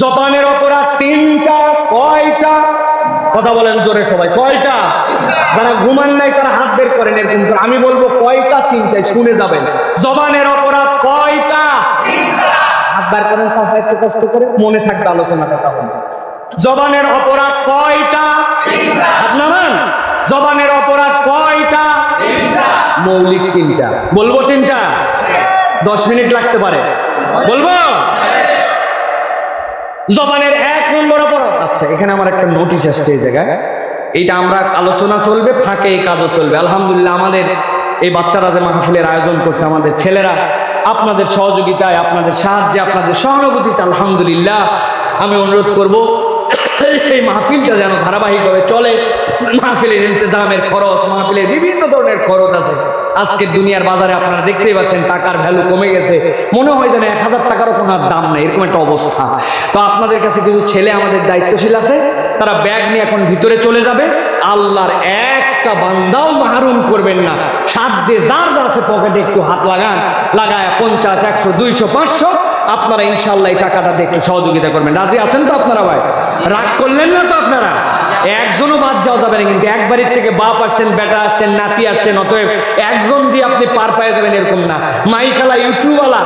জবানের অপরাধ তিনটা, কয়টা? কথা বলেন জোরে সবাই, কয়টা? যারা ঘুমান নাই তারা হাত বের করেন এরকম আমি বলব কয়টা, তিনটায় শুনে যাবেন। জবানের অপরাধ কয়টা? হাত বের করেন একটু কষ্ট করে মনে থাকবে কথা বলব জবানের অপরাধ কয়টা? আপনার জবানের অপরাধ কয়টা? মৌলিক তিনটা। বলব তিনটা? দশ মিনিট লাগতে পারে। বলব? জবানের এক নম্বর অপরাধ। আচ্ছা এখানে আমার একটা নোটিশ আসছে এই জায়গায়। এইটা আমরা আলোচনা চলবে, ফাঁকে এই কাজও চলবে। আলহামদুলিল্লাহ, আমাদের এই বাচ্চারা যে মাহফিলের আয়োজন করছে, আমাদের ছেলেরা, আপনাদের সহযোগিতায়, আপনাদের সাহায্যে, আপনাদের সহানুভূতিতে, আলহামদুলিল্লাহ, আমি অনুরোধ করব, এই মাহফিলটা যেন ধারাবাহিকভাবে চলে। মাহফিলের ইন্তজামের খরচ, মাহফিলের বিভিন্ন ধরনের খরচ আছে। আজকের দুনিয়ার বাজারে আপনারা দেখতেই পাচ্ছেন টাকার ভ্যালু কমে গেছে। মনে হয় যেন এক হাজার টাকারও কোনো দাম নেই, এরকম একটা অবস্থা। তো আপনাদের কাছে কিছু ছেলে আমাদের দায়িত্বশীল আছে, তারা ব্যাগ নিয়ে এখন ভিতরে চলে যাবে। আল্লাহর একটা বান্দাও মাহরুম করবেন না। সাত দিয়ে যার যা আছে পকেটে একটু হাত লাগান, লাগায় পঞ্চাশ, একশো, দুইশো, পাঁচশো, আপনারা ইনশাল্লাহ এই টাকাটা একটু সহযোগিতা করবেন। রাজি আছেন তো আপনারা ভাই? রাগ করলেন না তো আপনারা? একজনও বাদ যাওয়া যাবে না কিন্তু এক বাড়ির থেকে বাপ আসছেন বেটা আসছেন নাতি আসছেন অতএব একজন দিয়ে আপনি পার পায়ে যাবেন এরকম না। মাইকালা ইউটিউবওয়ালা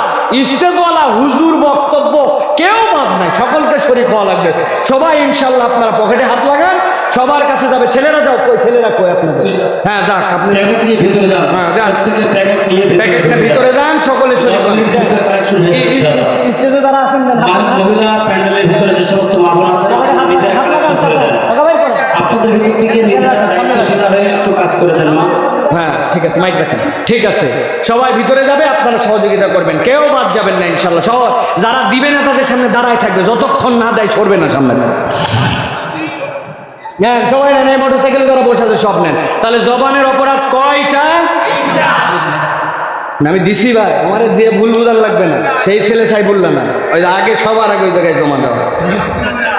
স্টেজওয়ালা হুজুর বক্তব্য কেউ বাদ নাই। সকলকে শরীর হওয়া লাগবে। সবাই ইনশাল্লাহ আপনারা পকেটে হাত লাগান সবার কাছে যাবে। ছেলেরা যাও কই ছেলেরা কই আপনাদের? হ্যাঁ যাক আপনি ভিতরে যান। হ্যাঁ, যান। প্যাকেটটা ভিতরে যান সকলে চলে। স্টেজে যারা আছেন। মহিলা প্যান্ডেলের ভিতরে যে সমস্ত মামলা আছে আপনাদের ভিতর থেকে নিজেরা দায়িত্বশীলভাবে একটু কাজ করে দেন মা। হ্যাঁ ঠিক আছে মাইক রাখেন। ঠিক আছে সবাই ভিতরে যাবে আপনারা সহযোগিতা করবেন। কেউ বাদ যাবেন না ইনশাল্লাহ যারা দিবে না তাদের সামনে দাঁড়ায় থাকবে। যতক্ষণ না দেয় সরবে না সামনে। নেন সবাই নেন এই মোটরসাইকেল যারা বসে আছে সব নেন। তাহলে জবানের অপরাধ কয়টা? আমি দিছি ভাই, আমার যে ভুল বুঝার লাগবে না। সেই ছেলে সাই বলল না। ওই আগে সবার আগে ওই জায়গায় জমা দেওয়া।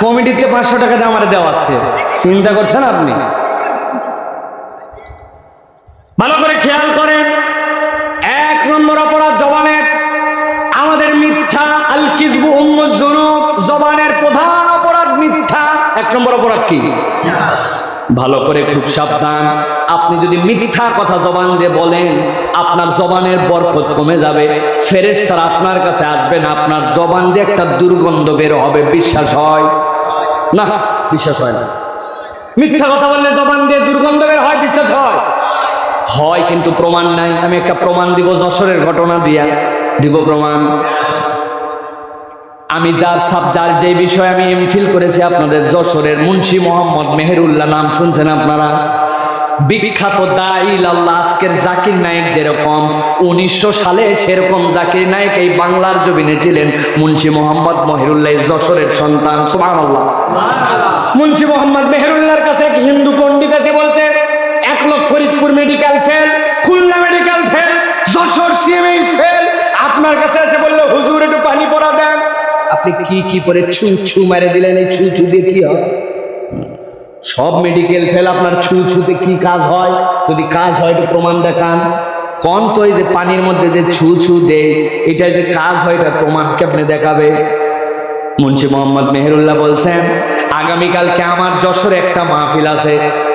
কমিটিতে পাঁচশো টাকা দিয়ে আমার দেওয়া হচ্ছে চিন্তা করছেন আপনি? ভালো করে খেয়াল করেন। এক নম্বর অপরাধ জবানের। আমাদের মিথ্যা আল কিজবু উম্মুজুনুব জবানের প্রধান অপরাধ মিথ্যা। এক নম্বর অপরাধ কি? ভালো করে খুব সাবধান। আপনি যদি মিথ্যা কথা জবান দিয়ে বলেন, আপনার জবানের বরকত কমে যাবে। ফেরেশতারা আপনার কাছে আসবে না, আপনার জবান দিয়ে একটা দুর্গন্ধ বের হবে, বিশ্বাস হয়? না, বিশ্বাস হয় না। মিথ্যা কথা বললে জবান দিয়ে দুর্গন্ধ বের হয়, বিশ্বাস হয়? হয়, কিন্তু প্রমাণ নাই। আমি একটা প্রমাণ দিব, যশোরের ঘটনা দিয়া। দিব প্রমাণ। আমি যার সাব যার যে বিষয়ে আমি এমফিল করেছি আপনাদের যশোরের মুন্সি মোহাম্মদ মেহেরুল্লাহ, নাম শুনছেন আপনারা? বিখ্যাত দাইল আল্লাহ আজকের জাকির নায়ক যেরকম, উনিশশো সালে সেরকম জাকির নায়ক এই বাংলার জমিনে ছিলেন মুন্সি মোহাম্মদ মহিরুল্লাহ যশোরের সন্তান সুমান মুন্সি মোহাম্মদ মেহেরুল্লাহর কাছে এক হিন্দু পণ্ডিত এসে বলছে, এক লক্ষ Faridpur medical fail, Khulna medical fail, Jashore CMH fail. আপনার কাছে এসে বলল, হুজুর, একটু পানি পড়া দেন। আপনি কি কি করে ছু ছু মেরে দিলেন? এই ছু ছু দিয়ে কি হয়? সব মেডিকেল ফেল আপনার ছু, ছুতে কি কাজ হয়? যদি কাজ হয়, একটু প্রমাণ দেখান। কন তো এই যে পানির মধ্যে যে ছু ছু দেয়, এটা যে কাজ হয়, এটা প্রমাণ কি আপনি দেখাবে? মুন্সি মোহাম্মদ মেহেরুল্লাহ বলছেন, আগামীকালকে আমার যশোরে একটা মাহফিল আছে।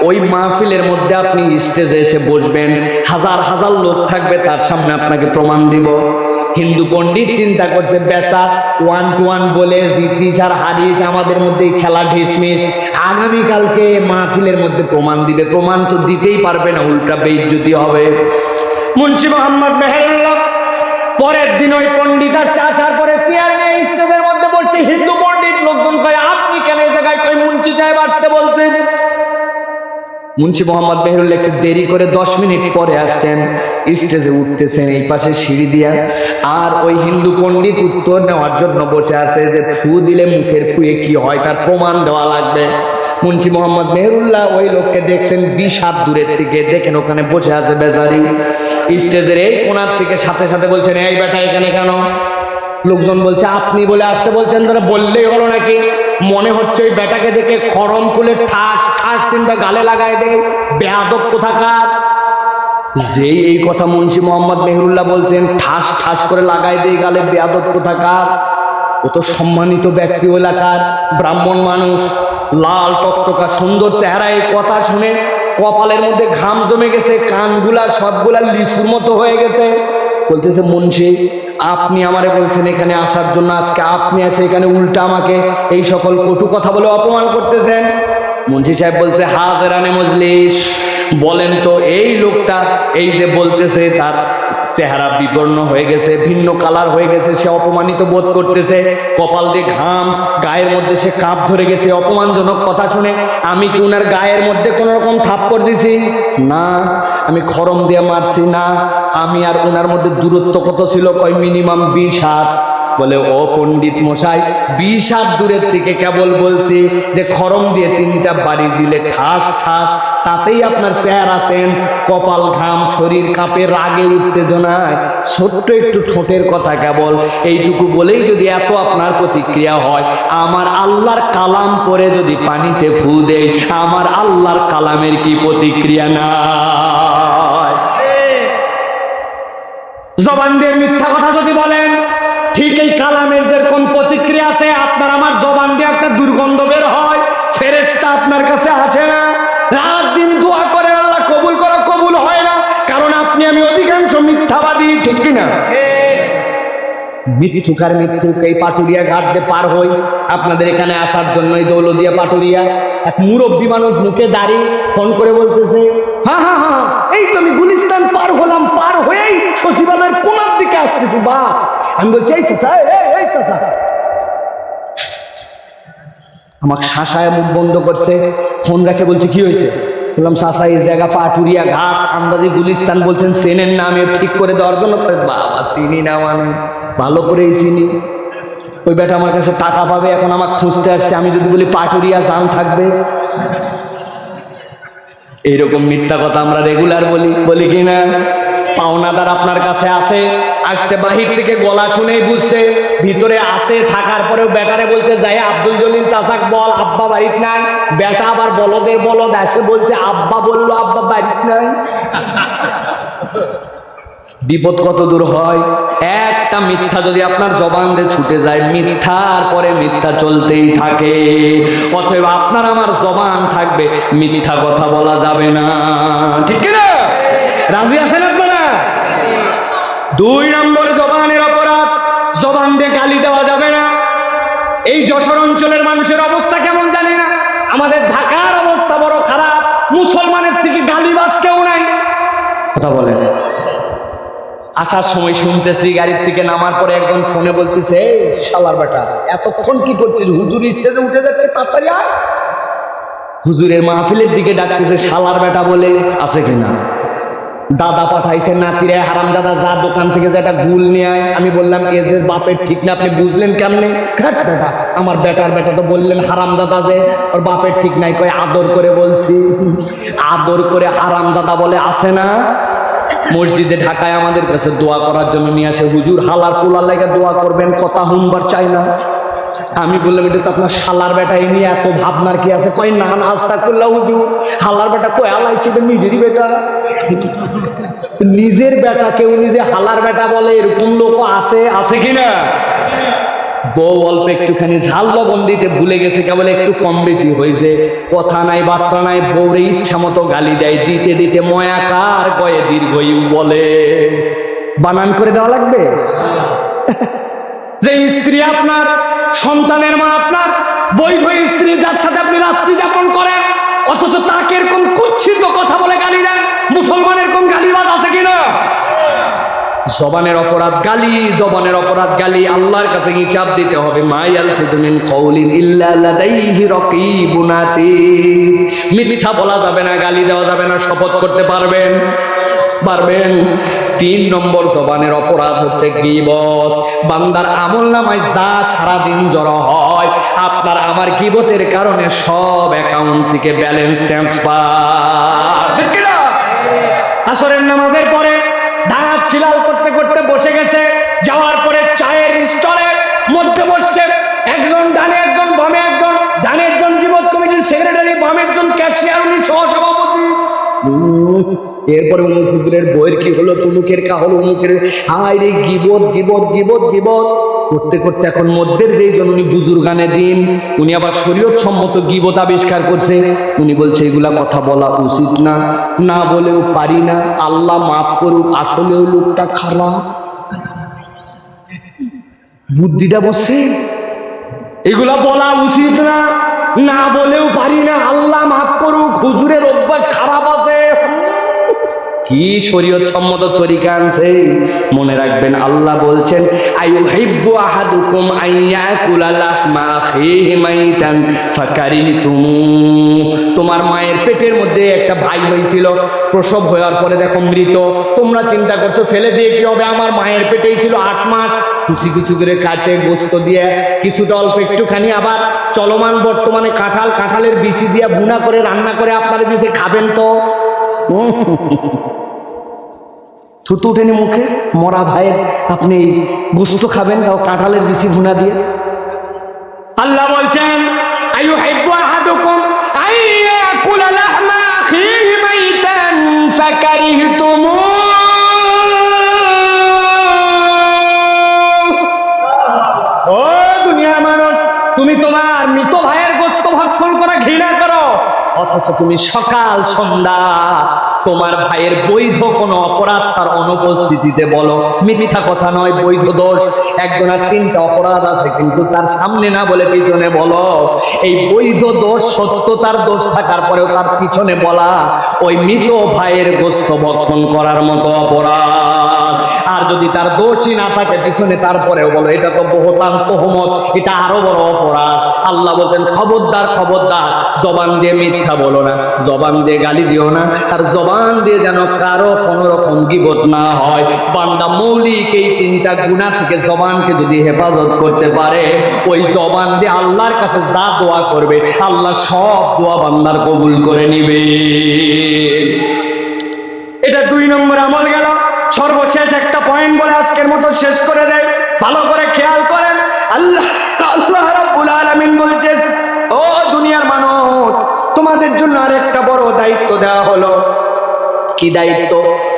ওই মাহফিলের মধ্যে আপনি স্টেজে এসে বসবেন। হাজার হাজার লোক থাকবে, তার সামনে আপনাকে প্রমাণ দিব। হিন্দু পণ্ডিত চিন্তা করছে বেসা ওয়ান টু ওয়ান বলে জিতিস আর হারিস আমাদের মধ্যে খেলা ঢিসমিস। আগামীকালকে মাহফিলের মধ্যে প্রমাণ দিবে। প্রমাণ তো দিতেই পারবে না, উল্টা বেইজ্জতি হবে। মুন্সি মোহাম্মদ মেহেরুল্লাহ পরের দিন ওই পণ্ডিত আসছে, আসার পরে চেয়ার মধ্যে বসছে। হিন্দু পণ্ডিত লোকজন কয়, আপনি কেন এই জায়গায় কই মুন্সি সাহেব আসতে বলছেন? মুন্সি মোহাম্মদ মেহরুল একটু দেরি করে দশ মিনিট পরে আসছেন। স্টেজে উঠতেছেন, এই পাশে সিঁড়ি দিয়া। আর ওই হিন্দু পণ্ডিত উত্তর নেওয়ার জন্য বসে আছে যে, ফু দিলে মুখের ফুয়ে কি হয় তার প্রমাণ দেওয়া লাগবে। মুন্সি মোহাম্মদ মেহরুল্লাহ ওই লোককে দেখছেন, বিশ হাত দূরের থেকে দেখেন ওখানে বসে আছে বেজারি। স্টেজের এই কোনার থেকে সাথে সাথে বলছেন, এই বেটা এখানে কেন? লোকজন বলছে, আপনি বলে আসতে বলছেন, তারা বললেই হলো নাকি? মনে হচ্ছে ওই বেটাকে দেখে খরম খুলে ঠাস ঠাস তিনটা গালে লাগায় দেয়। বেয়াদব কোথাকার? যেই এই কথা মুন্সি মোহাম্মদ মেহরুল্লাহ বলছেন, ঠাস ঠাস করে লাগাই দেয় গালে, বেয়াদব কোথাকার? ও তো সম্মানিত ব্যক্তি এলাকার ব্রাহ্মণ মানুষ। লাল টকটকা, সুন্দর চেহারা, এই কথা শুনে কপালের মধ্যে ঘাম জমে গেছে, কানগুলা, সবগুলা লিচুর মতো হয়ে গেছে। বলতেছে, মুন্সি আপনি আমারে বলছেন এখানে আসার জন্য, আজকে আপনি এসে এখানে উল্টা আমাকে এই সকল কটু কথা বলে অপমান করতেছেন। মুন্সি সাহেব বলছে, হাজরানে মজলিস, বলেন তো এই লোকটা এই যে বলতেছে তার চেহারা বিবর্ণ হয়ে গেছে, ভিন্ন কালার হয়ে গেছে, সে অপমানিত বোধ করতেছে। কপাল দিয়ে ঘাম, গায়ের মধ্যে সে কাঁপ ধরে গেছে, অপমানজনক কথা শুনে। আমি কি উনার গায়ের মধ্যে কোনো রকম থাপ্পড় দিছি? না, আমি খরম দিয়ে মারছি, না। আমি আর ওনার মধ্যে দূরত্ব কত ছিল? কয় মিনিমাম বিশ হাত। বলে, ও পণ্ডিত মশাই বিশ হাত দূরের থেকে কেবল বলছি যে, খরম দিয়ে তিনটা বাড়ি দিলে ঠাস ঠাস, তাতেই আপনার চেহারা সেন্স কপাল ঘাম, শরীর কাঁপে, রাগে উত্তেজনায়। ছোট্ট একটু ঠোঁটের কথা কেবল, এইটুকু বলেই যদি এত আপনার প্রতিক্রিয়া হয়, আমার আল্লাহর কালাম পরে যদি পানিতে ফু দেয় আমার আল্লাহর কালামের কি প্রতিক্রিয়া না জবান দিয়ে মিথ্যা কথা যদি বলেন ঠিক এই কালামের যেরকম প্রতিক্রিয়া আছে আপনার আমার জবান দিয়ে একটা দুর্গন্ধ বের হয় ফেরেস্তা আপনার কাছে আসে না। রাত দিন দোয়া করে আল্লাহ কবুল করা, কবুল হয় না। কারণ আপনি, আমি অধিকাংশ মিথ্যাবাদী, ঠিক কিনা? মিথ্যুকার মিথ্যুক এই পাটুরিয়া ঘাট দিয়ে পার হই। আপনাদের এখানে আসার জন্য এই দৌলদিয়া পাটুরিয়া। এক মুরব্বী মানুষ মুখে দাঁড়িয়ে ফোন করে বলতেছে হ্যাঁ হ্যাঁ হ্যাঁ এই তো আমি গুলিস্তান পার হলাম, পার হয়েই শশীবালার কোনার দিকে আসতেছি বা আমি বলছি, এই চাষা এই চাষা আমাকে শাসায় মুখ বন্ধ করছে, ফোন রাখে বলছে, কি হয়েছে? বললাম, শাসা, এই জায়গা পাটুরিয়া ঘাট, আন্দাজি গুলিস্তান বলছেন, সেনের নামে ঠিক করে দেওয়ার জন্য বাবা, চিনি না মানে ভালো করেই চিনি। ওই বেটা আমার কাছে টাকা পাবে, এখন আমার খুঁজতে আসছে, আমি যদি বলি পাটুরিয়া জান থাকবে। এইরকম মিথ্যা কথা আমরা রেগুলার বলি বলি কি না? পাওনাদার আপনার কাছে আসে আসছে, বাহির থেকে গলা শুনেই বুঝছে। ভিতরে আসে থাকার পরেও বেটারে বলছে, যাই, আব্দুল জলিল চাচাক বল, আব্বা বাড়িত নাই। বেটা আবার বলদের বলদ আসে বলছে, আব্বা বলল, আব্বা বাড়িত নাই। বিপদ কত দূর হয়? একটা মিথ্যা যদি আপনার জবান দিয়ে ছুটে যায়, মিথ্যার পরে মিথ্যা চলতেই থাকে। অতএব আপনার আমার জবান থাকবে, মিথ্যা কথা বলা যাবে না। ঠিক না রাজি আছেন দুই নম্বর জবানের অপরাধ, জবান দিয়ে গালি দেওয়া যাবে না। এই যশোর অঞ্চলের মানুষের অবস্থা কেমন জানি না। আমাদের ঢাকার অবস্থা বড় খারাপ। মুসলমানের থেকে গালিবাজ কেউ নাই। কথা বলেন। আসার সময় শুনতেছি গাড়ির থেকে নামার পরে একজন ফোনে বলছিস এই শালার বেটা, এতক্ষণ কি করছিস? হুজুর স্টেজে উঠে যাচ্ছে, তাড়াতাড়ি আয়। হুজুরের মাহফিলের দিকে ডাকতেছে, শালার বেটা বলে আছে কিনা? দাদা পাঠাইছে, নাতিরে হারাম দাদা যা দোকান থেকে যেটা গুল নিয়ে আয়। আমি বললাম, এ যে বাপের ঠিক না, আপনি বুঝলেন কেমনে? বেটা, আমার বেটার বেটা তো বললেন হারাম দাদা যে, ওর বাপের ঠিক নাই। কয়, আদর করে বলছি। আদর করে হারাম দাদা বলে আসে না? মসজিদে ঢাকায় আমাদের কাছে দোয়া করার জন্য নিয়ে আসে। হুজুর, হালার পোলার লাগে দোয়া করবেন, কথা হুমবার চাই না। আমি বললাম এটা তো আপনার শালার বেটা এই নিয়ে এত ভাবনার কি আছে? কয় না না আস্তা করলাম হুজুর হালার বেটা কয় আলাইছে এটা নিজেরই বেটা। নিজের বেটা কেউ নিজে হালার বেটা বলে এরকম লোক আছে? আছে কিনা বউ অল্প একটুখানি ঝাল লবণ দিতে ভুলে গেছে কেবল একটু কম বেশি হয়েছে। কথা নাই বার্তা নাই বউরে ইচ্ছা মতো গালি দেয় দিতে দিতে ময়াকার গয়ে দীর্ঘ বলে। বানান করে দেওয়া লাগবে? যে স্ত্রী আপনার, সন্তানের মা আপনার, বৈধ স্ত্রী যার সাথে আপনি রাত্রি যাপন করেন, অথচ তাকে এরকম কুচ্ছিত কথা বলে গালি দেন, মুসলমানের কোন গালিবাজ আছে কিনা? জবানের অপরাধ গালি, জবানের অপরাধ গালি, আল্লাহর কাছে হিসাব দিতে হবে। মায়াল ফিজমিন কৌলিন ইল্লা লাদাইহি রাকিবুন আতীদ মিথ্যা বলা যাবে না, গালি দেওয়া যাবে না, শপথ করতে পারবেন? পারবেন? তিন নম্বর জবানের অপরাধ হচ্ছে গিবত। বান্দার আমল নামায় যা সারাদিন জড়ো হয়, আপনার আমার গিবতের কারণে সব অ্যাকাউন্ট থেকে ব্যালেন্স ট্রান্সফার? আসরের নামাজের পরে দাঁত খিলাল করতে করতে বসে গেছে, যাওয়ার পরে চায়ের স্টলে মধ্যে বসছে, একজন ডানে একজন বামে একজন, ডানে একজন যুবক কমিটির সেক্রেটারি বামে একজন ক্যাশিয়ার উনি সহসভাপতি। এরপরে অমুক হুজুরের বইয়ের কি হলো? তুমুকের কা হলো অমুকের হায় রে গিবত গিবত গিবত গিবত। করতে করতে এখন মধ্যের যেই জন, উনি বুজুর্গানে দিন, উনি আবার শরীয়ত সম্মত গিবত আবিষ্কার করছে। উনি বলছে, এগুলা কথা বলা উচিত না না বলেও পারি না। আল্লাহ মাফ করুক, আসলেও লোকটা খারাপ। বুদ্ধিটা বসছে। এগুলা বলা উচিত না না বলেও পারি না। আল্লাহ মাফ করুক, হুজুরের অভ্যাস খারাপ আছে। কি শরীয়ত সম্মত তরিকা আনছে? মনে রাখবেন, আল্লাহ বলছেন আয়ু হিব্বু আহাদুকুম আইয়াকুলা লাহমা আখিহি মাইতান ফাকারিহতুমু। তোমার মায়ের পেটের মধ্যে একটা ভাই হয়েছিল, প্রসব হওয়ার পরে দেখো মৃত। তোমরা চিন্তা করছ, ফেলে দিয়ে কি হবে? আমার মায়ের পেটেই ছিল আট মাস। কুচি কুচি করে কাটে, গোস্ত দিয়ে, কিছুটা অল্প একটুখানি আবার চলমান বর্তমানে কাঁঠাল, কাঁঠালের বিচি দিয়ে বুনা করে, রান্না করে আপনারা দিয়েছে, খাবেন তো? থুতু উঠেনি মুখে, মরা ভাইয়ের আপনি গোস্ত খাবেন, তাও কাঁঠালের বেশি ভুনা দিয়ে। আল্লাহ বলছেন আয়ু হাইবু আহাদুকুম আইয়াকুলা লাহমা আখিহি মাইতান, ফাকারিহতুমু অথচ তুমি সকাল, সন্ধ্যা। তোমার ভাইয়ের বৈধ কোনো অপরাধ তার অনুপস্থিতিতে বলো। মিথ্যা কথা নয়, বৈধ দোষ। একজনের তিনটা অপরাধ আছে, কিন্তু তার সামনে না বলে পিছনে বলো। এই বৈধ দোষ সত্যতার দোষ থাকার পরেও তার পিছনে বলা। ওই মৃত ভাইয়ের গোস্ত ভক্ষণ করার মতো অপরাধ। আর যদি তার দোষই না থাকে, পিছনে তারপরেও বলো, এটা তো বহুতান তহমত এটা আরও বড় অপরাধ। আল্লাহ বলছেন খবরদার খবরদার, জবান দিয়ে মিথ্যা বলো না, জবান দিয়ে গালি দিও না, আর জবান দিয়ে যেন কারও কোনো রকম গিবত না হয়। বান্দা মৌলিক এই তিনটা গুণা থেকে জবানকে যদি হেফাজত করতে পারে, ওই জবান দিয়ে আল্লাহর কাছে যা দোয়া করবে, আল্লাহ সব দোয়া বান্দার কবুল করে নিবে। এটা দুই নম্বর আমল গেল। সর্বশেষ একটা পয়েন্ট বলে আজকের মতো শেষ করে দেয়। ভালো করে খেয়াল করেন। আল্লাহ আল্লাহ আলামিন বলছেন ও দুনিয়ার মানুষ তোমাদের জন্য আরেকটা বড় দায়িত্ব দেওয়া হলো। কি দায়িত্ব?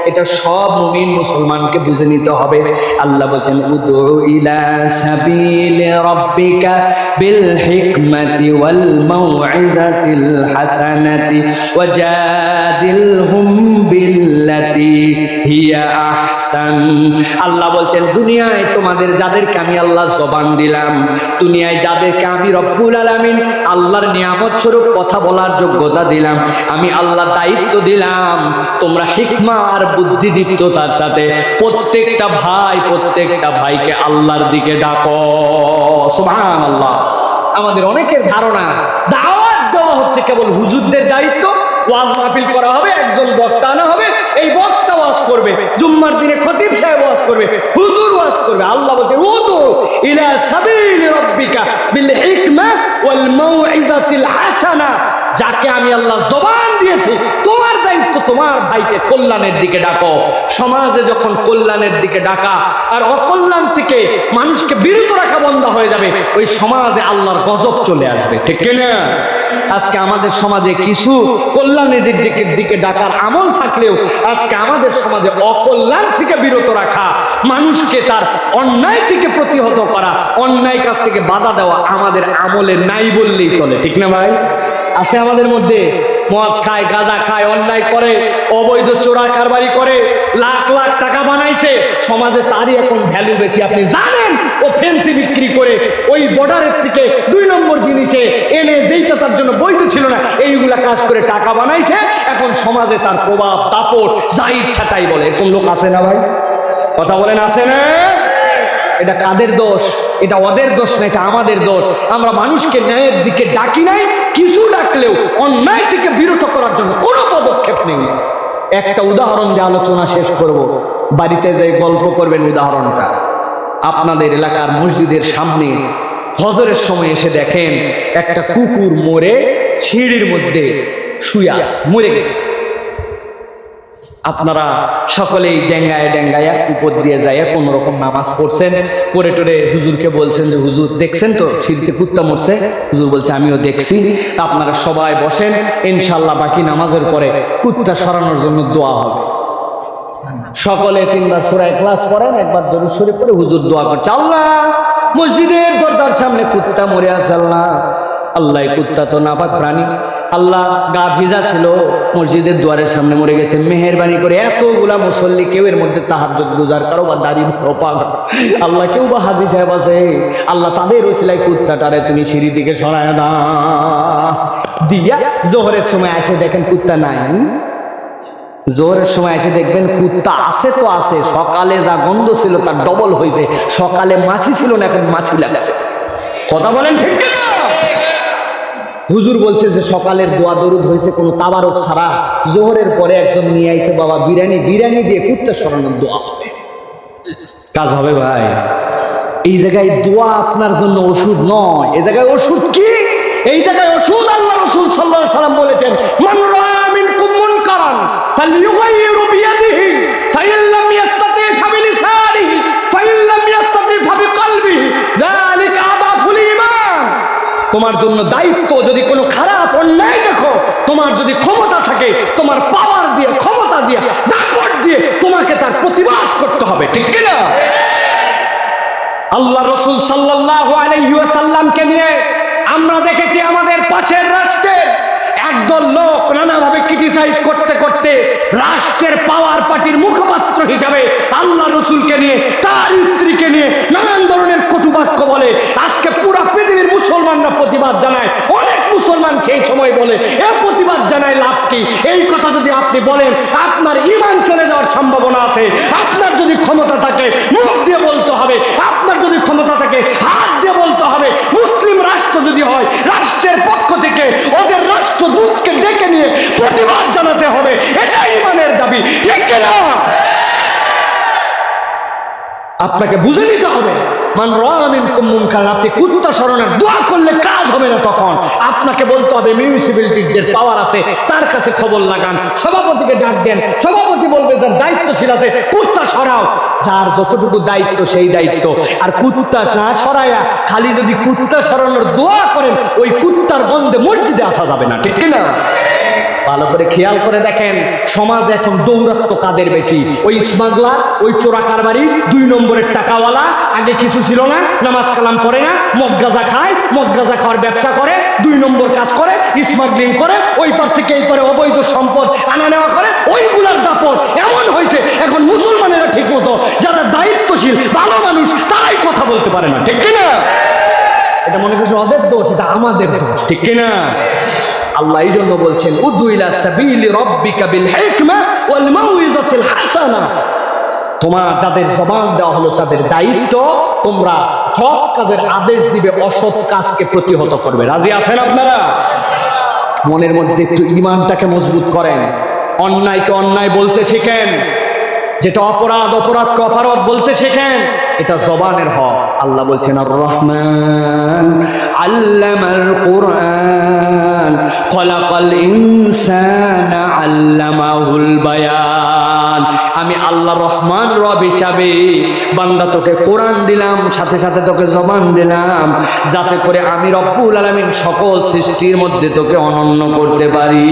এটা সব মুমিন মুসলমানকে বুঝে নিতে হবে। আল্লাহ বলছেন উদু ইলা সাবিল রাব্বিকা বিল হিকমাতি ওয়াল মাউইজাতিল হাসানাতি ওয়াজাদিলহুম বিল্লাতি হিয়া আহসান। আল্লাহ বলছেন, দুনিয়ায় তোমাদের যাদেরকে আমি আল্লাহ জবান দিলাম, দুনিয়ায় যাদেরকে আমি রব্বুল আলামিন আল্লাহর নিয়ামত স্বরূপ কথা বলার যোগ্যতা দিলাম, আমি আল্লাহ দায়িত্ব দিলাম, তোমরা হিকমা আর বুদ্ধিদীপ্ততার সাথে। প্রত্যেকটা ভাই প্রত্যেকটা ভাইকে আল্লাহর দিকে আল্লাহ আমাদের অনেকের ধারণা, দাওয়াত দেওয়া হচ্ছে কেবল হুজুরদের দায়িত্ব। যাকে আমি আল্লাহ জবান দিয়েছি দায়িত্ব তোমার ভাইকে কল্যাণের দিকে ডাকো। সমাজে যখন কল্যাণের দিকে ডাকা, আর অকল্যাণ থেকে মানুষকে বিরত রাখা বন্ধ হয়ে যাবে, ওই সমাজে আল্লাহর গজব চলে আসবে। ঠিক কিনা আজকে আমাদের সমাজে কিছু কল্যাণের দিকে দিকে ডাকার আমল থাকলেও আজকে আমাদের সমাজে অকল্যাণ থেকে বিরত রাখা, মানুষকে তার অন্যায় থেকে প্রতিহত করা অন্যায় কাছ থেকে বাধা দেওয়া আমাদের আমলে নাই বললেই চলে। ঠিক না ভাই? আছে আমাদের মধ্যে মদ খায়, গাঁজা খায়, অন্যায় করে, অবৈধ চোরা কারবারি করে, লাখ লাখ টাকা বানাইছে। সমাজে তারই এখন ভ্যালু বেশি, আপনি জানেন? ও ফেন্সি বিক্রি করে ওই বর্ডারের থেকে দুই নম্বর জিনিসে এনে যেইটা তার জন্য বৈধ ছিল না, এইগুলা কাজ করে টাকা বানাইছে। এখন সমাজে তার প্রভাব, দাপট, যা ইচ্ছা তাই বলে। এরকম লোক আছে না ভাই? কথা বলেন, আছে না? এটা কাদের দোষ? এটা ওদের দোষ না, এটা আমাদের দোষ। আমরা মানুষকে ন্যায়ের দিকে ডাকি নাই কিছু ডাকলেও অন্যায় থেকে বিরত করার জন্য কোনো পদক্ষেপ নেই। একটা উদাহরণ দিয়ে আলোচনা শেষ করব। বাড়িতে যে গল্প করবেন উদাহরণটা। আপনাদের এলাকার মসজিদের সামনে ফজরের সময় এসে দেখেন, একটা কুকুর মরে সিঁড়ির মধ্যে শুয়ে মরে গেছে। আপনারা সকলেই ডেঙ্গায় ডেঙ্গায় উপর দিয়ে যাইয়া কোন রকম নামাজ পড়ছেন। পরে টরে হুজুরকে বলছেন যে, হুজুর, দেখছেন তো? সিঁড়িতে কুত্তা মরছে? হুজুর বলছে, আমিও দেখছি। আপনারা সবাই বসেন ইনশাল্লাহ বাকি নামাজের পরে কুত্তা সরানোর জন্য দোয়া হবে। সকলে তিনবার সুরায় ক্লাস করেন একবার দরুদ শরীফ করে হুজুর দোয়া করছে। আল্লাহ, মসজিদের দরজার সামনে কুত্তা মরে আছে, আল্লাহ। আল্লাহ কুত্তা তো নাপাক প্রাণী। আল্লাহ গা ভিজা ছিল, মসজিদের দুয়ারের সামনে মরে গেছে। মেহেরবানি করে এতগুলা মুসল্লি কেউ এর মধ্যে তাহার গুজার কারও বা দাড়ি পাগল আল্লাহ কেউ বা হাজি সাহেব আছে, আল্লাহ তাদের ওসিলায় কুত্তাটারে তুমি সিঁড়ি দিকে সরায় না দিয়া জোহরের সময় এসে দেখেন কুত্তা নাই। জোহরের সময় এসে দেখবেন কুত্তা আছে তো আছে, সকালে যা গন্ধ ছিল তার ডবল হয়েছে, সকালে মাছি ছিল না, এখন মাছি লাগছে। কথা বলেন ঠিক হুজুর বলছে যে সকালের দোয়া দরুদ হয়েছে কোনো তাবারক ছাড়া। জোহরের পরে একজন নিয়ে আইছে, বাবা, বিরিয়ানি বিরিয়ানি দিয়ে কুত্তা সরানোর দোয়া হবে। কাজ হবে ভাই। এই জায়গায় দোয়া আপনার জন্য ওষুধ নয়। এই জায়গায় ওষুধ কি? এই জায়গায় ওষুধ আল্লাহ রসুল সাল্লাহ সাল্লাম বলেছেন, মান রাআ মিনকুম তোমার জন্য দায়িত্ব যদি কোনো খারাপ অন্যায় দেখো, তোমার যদি ক্ষমতা থাকে, তোমার পাওয়ার দিয়ে, ক্ষমতা দিয়ে, দাপট দিয়ে তোমাকে তার প্রতিবাদ করতে হবে, ঠিক কিনা? আল্লাহ রসুল সাল্লাহ আলাইসাল্লামকে নিয়ে আমরা দেখেছি আমাদের পাশের রাষ্ট্রের একদল লোক নানাভাবে ক্রিটিসাইজ করতে করতে রাষ্ট্রের পাওয়ার পার্টির মুখপাত্র হিসাবে আল্লাহ রসুলকে নিয়ে, তার স্ত্রীকে নিয়ে নানান ধরনের কটুবাক্য বলে। আজকে পুরা পৃথিবীর মুসলমানরা প্রতিবাদ জানায়। অনেক মুসলমান সেই সময় বলে, এ প্রতিবাদ জানায় লাভ কি? এই কথা যদি আপনি বলেন, আপনার ইমান চলে যাওয়ার সম্ভাবনা আছে। আপনার যদি ক্ষমতা থাকে, মুখ দিয়ে বলতে হবে, আপনার যদি ক্ষমতা থাকে হাত দিয়ে বলতে হবে মুসলিম রাষ্ট্র যদি হয় রাষ্ট্রের পক্ষ থেকে ওদের নিয়ে প্রতিবাদ জানাতে হবে। এটা ইমানের দাবি। ঠিক না আপনাকে বুঝে নিতে হবে। মান রামিন মুনকার, আপনি কুত্তা স্মরণের দোয়া করলে কাজ হবে না তখন। আপনাকে বলতে হবে মিউনিসিপ্যালিটির যে পাওয়ার আছে, তার কাছে খবর লাগান। সভাপতিকে ডাক দেন। সভাপতি বলবে যার দায়িত্বশীল আছে, কুত্তা সরাও। যার যতটুকু দায়িত্ব, সেই দায়িত্ব। আর কুত্তা না সরায়া, খালি যদি কুত্তা সরানোর দোয়া করেন, ওই কুত্তার গন্ধে মসজিদে আসা যাবে না। ঠিক না ভালো করে খেয়াল করে দেখেন, সমাজ এখন দৌরাত্ম কাদের বেশি? ওই স্মাগলার ওই চোরা কারবারি দুই নম্বরের টাকাওয়ালা, আগে কিছু ছিল না, নামাজ কালাম পড়ে না, মদ গাঁজা খায়, মদ গাঁজা খাওয়ার ব্যবসা করে, দুই নম্বর কাজ করে স্মাগলিং করে ওই পার থেকে এই পারে অবৈধ সম্পদ আনা নেওয়া করে, ওইগুলার দাপট এমন হয়েছে, এখন মুসলমানেরা ঠিক মতো যারা দায়িত্বশীল, ভালো মানুষ, তারাই কথা বলতে পারে না, ঠিক কিনা? এটা মনে করছে ওদের দোষ, এটা আমাদের দোষ, ঠিক কিনা? আল্লাহ এই জন্য বলছেন, উদু ইলা সাবিলি রাব্বিকা বিল হিকমা ওয়াল মাউইজাতিল হাসানা। তোমার যাদের জবান দেওয়া হলো, তাদের দায়িত্ব তোমরা সৎ কাজের আদেশ দিবে, অসৎ কাজকে প্রতিহত করবে। রাজি আছেন আপনারা? মনের মধ্যে একটু ইমানটাকে মজবুত করেন। অন্যায়কে অন্যায় বলতে শিখেন। যেটা অপরাধ, অপরাধকে অপরাধ বলতে শেখেন, এটা জবানের হক। আল্লাহ বলছেন আর রহমান আল্লামাল কোরআন খলাকাল ইনসান আল্লামাহুল বায়ান। আমি আল্লাহ রহমান রব হিসাবে বান্দা তোকে কোরআন দিলাম, সাথে সাথে তোকে জবান দিলাম, যাতে করে আমি রব্বুল আলামিন সকল সৃষ্টির মধ্যে তোকে অনন্য করতে পারি।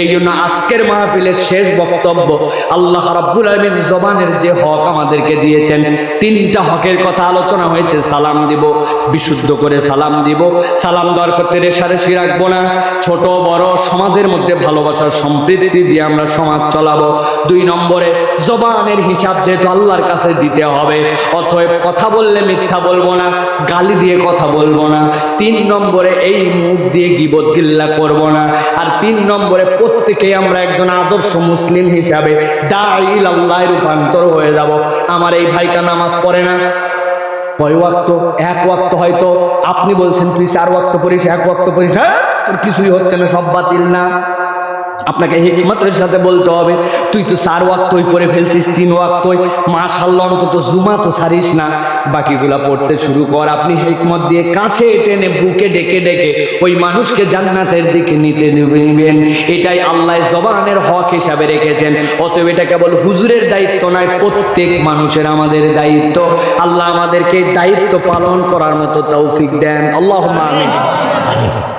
এই জন্য আজকের মাহফিলের শেষ বক্তব্য, আল্লাহ রাব্বুল আলামিন জবানের যে হক আমাদেরকে দিয়েছেন, তিনটা হকের কথা আলোচনা হয়েছে, সালাম দিব, বিশুদ্ধ করে সালাম দিব। সালাম দেওয়ার করতে রেশারেশি রাখব না, ছোট বড় সমাজের মধ্যে ভালোবাসার সম্পৃক্তি দিয়ে আমরা সমাজ চলাবো। দুই নম্বরে জবানের হিসাব যেহেতু আল্লাহর কাছে দিতে হবে, অতএব কথা বললে মিথ্যা বলব না, গালি দিয়ে কথা বলব না, তিন নম্বরে এই মুখ দিয়ে গিবত গিল্লা করব না, আর তিন নম্বরে প্রত্যেকেই আমরা একজন আদর্শ মুসলিম হিসাবে দাইল আল্লাহ রূপান্তর হয়ে যাব। আমার এই ভাইটা নামাজ পড়ে না। কয় ওয়াক্ত? এক ওয়াক্ত হয়তো। আপনি বলছেন, তুই চার ওয়াক্ত পড়িস, এক ওয়াক্ত পড়িস হ্যাঁ? তোর কিছুই হচ্ছে না, সব বাতিল না। আপনাকে হিকমতের সাথে বলতে হবে, তুই তো চার ওয়াক্তই করে ফেলছিস, তিন ওয়াক্তই। মাশাল্লাহ অন্তত জুমা তো ছাড়িস না। বাকিগুলা পড়তে শুরু কর। আপনি হিকমত দিয়ে কাছে টেনে বুকে ডেকে ডেকে ওই মানুষকে জান্নাতের দিকে নিতে নেবেন। এটাই আল্লাহ জবানের হক হিসাবে রেখেছেন। অতএব এটা কেবল হুজুরের দায়িত্ব নয়, প্রত্যেক মানুষের আমাদের দায়িত্ব। আল্লাহ আমাদেরকে দায়িত্ব পালন করার মতো তৌফিক দেন। আল্লাহ আমিন।